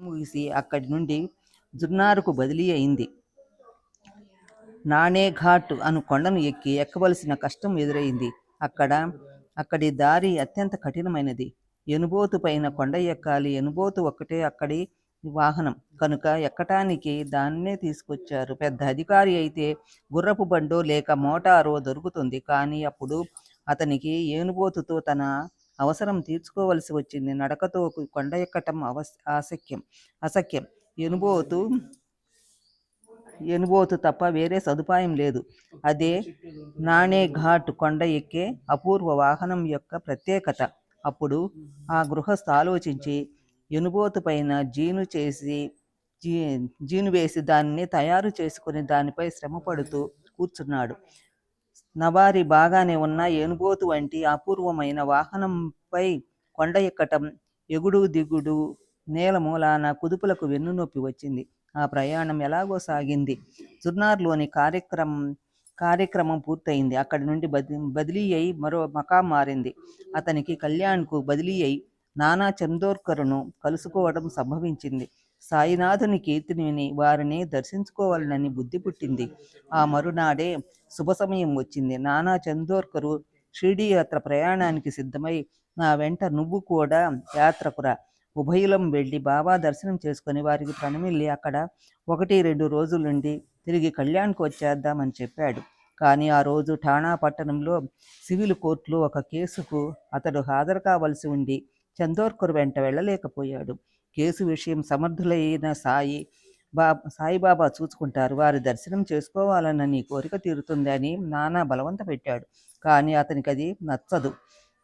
ముగిసి అక్కడి నుండి జున్నారుకు బదిలీ అయింది. నాణేఘాట్ అను కొండను ఎక్కి ఎక్కవలసిన కష్టం ఎదురైంది. అక్కడ అక్కడి దారి అత్యంత కఠినమైనది. ఎనుబోతు పైన కొండ ఎక్కాలి. ఎనుబోతు ఒక్కటే అక్కడి వాహనం. కనుక ఎక్కటానికి దాన్నే తీసుకొచ్చారు. పెద్ద అధికారి అయితే గుర్రపు బండో లేక మోటారో దొరుకుతుంది. కానీ అప్పుడు అతనికి ఏనుబోతుతో తన అవసరం తీర్చుకోవలసి వచ్చింది. నడకతో కొండ ఎక్కటం అవస్ అసఖ్యం అసఖ్యం. ఎనుబోతు ఎనుబోతు తప్ప వేరే సదుపాయం లేదు. అదే నాణే ఘాట్ కొండ ఎక్కే అపూర్వ వాహనం యొక్క ప్రత్యేకత. అప్పుడు ఆ గృహస్థ ఆలోచించి ఎనుబోతు పైన జీను చేసి జీ జీను వేసి దాన్ని తయారు చేసుకుని దానిపై శ్రమ పడుతూ కూర్చున్నాడు. నవారి బాగానే ఉన్న ఏనుబోతు వంటి అపూర్వమైన వాహనంపై కొండ ఎక్కటం ఎగుడు దిగుడు నేల మూలాన కుదుపులకు వెన్నునొప్పి వచ్చింది. ఆ ప్రయాణం ఎలాగో సాగింది. జుర్నార్లోని కార్యక్రమం కార్యక్రమం పూర్తయింది. అక్కడి నుండి బది బదిలీ అయి మరో మకా మారింది. అతనికి కళ్యాణ్కు బదిలీ అయి నానా చందోర్కర్ను కలుసుకోవడం సంభవించింది. సాయినాథుని కీర్తిని విని వారిని దర్శించుకోవాలని బుద్ధి పుట్టింది. ఆ మరునాడే శుభ సమయం వచ్చింది. నానా చందోర్కరు షిరిడి యాత్ర ప్రయాణానికి సిద్ధమై నా వెంట నువ్వు కూడా యాత్రకురా ఉభయులం వెళ్ళి బాబా దర్శనం చేసుకొని వారికి ప్రణమిల్లి అక్కడ ఒకటి రెండు రోజులుండి తిరిగి కళ్యాణ్కి వచ్చేద్దామని చెప్పాడు. కానీ ఆ రోజు ఠాణా పట్టణంలో సివిల్ కోర్టులో ఒక కేసుకు అతడు హాజరు కావలసి ఉండి చందోర్కర్ వెంట వెళ్ళలేకపోయాడు. కేసు విషయం సమర్థులైన సాయి బా సాయిబాబా చూసుకుంటారు. వారి దర్శనం చేసుకోవాలన్న నీ కోరిక తీరుతుందని నానా బలవంత పెట్టాడు. కానీ అతనికి అది నచ్చదు.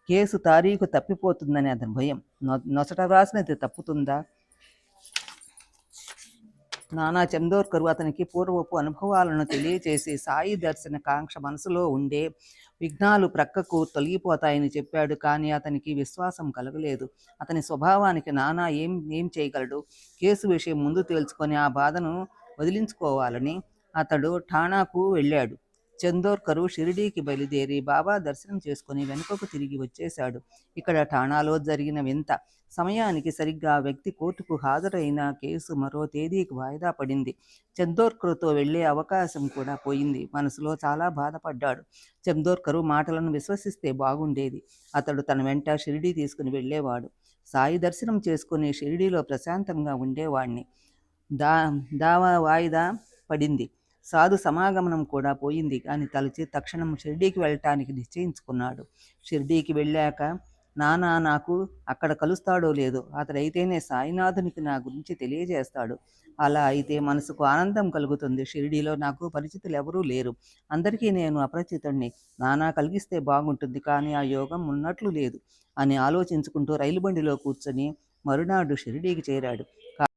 కేసు తారీఖు తప్పిపోతుందని అతని భయం. నొ- నొసట వ్రాసినది తప్పుతుందా? నానా చందోర్కరు అతనికి పూర్వపు అనుభవాలను తెలియచేసి సాయి దర్శన కాంక్ష మనసులో ఉండే విఘ్నాలు ప్రక్కకు తొలగిపోతాయని చెప్పాడు. కానీ అతనికి విశ్వాసం కలగలేదు. అతని స్వభావానికి నానా ఏం ఏం చేయగలడు? కేసు విషయం ముందు తేల్చుకొని ఆ బాధను వదిలించుకోవాలని అతడు ఠాణాకు వెళ్ళాడు. చందోర్కరు షిరిడీకి బయలుదేరి బాబా దర్శనం చేసుకుని వెనుకకు తిరిగి వచ్చేశాడు. ఇక్కడ ఠాణాలో జరిగిన వింత. సమయానికి సరిగ్గా వ్యక్తి కోర్టుకు హాజరైన కేసు మరో తేదీకి వాయిదా పడింది. చందోర్కరుతో వెళ్ళే అవకాశం కూడా పోయింది. మనసులో చాలా బాధపడ్డాడు. చందోర్కరు మాటలను విశ్వసిస్తే బాగుండేది. అతడు తన వెంట షిరిడీ తీసుకుని వెళ్ళేవాడు. సాయి దర్శనం చేసుకుని షిరిడీలో ప్రశాంతంగా ఉండేవాణ్ణి. దా దావా వాయిదా పడింది. సాధు సమాగమనం కూడా పోయింది. కానీ తలచి తక్షణం షిర్డీకి వెళ్ళటానికి నిశ్చయించుకున్నాడు. షిర్డీకి వెళ్ళాక నానా నాకు అక్కడ కలుస్తాడో లేదో అతడైతేనే సాయినాథునికి నా గురించి తెలియజేస్తాడు. అలా అయితే మనసుకు ఆనందం కలుగుతుంది. షిరిడీలో నాకు పరిచితులు ఎవరూ లేరు. అందరికీ నేను అపరిచితుణ్ణి. నానా కలిగిస్తే బాగుంటుంది కానీ ఆ యోగం ఉన్నట్లు లేదు అని ఆలోచించుకుంటూ రైలు బండిలో కూర్చొని మరునాడు షిరిడీకి చేరాడు.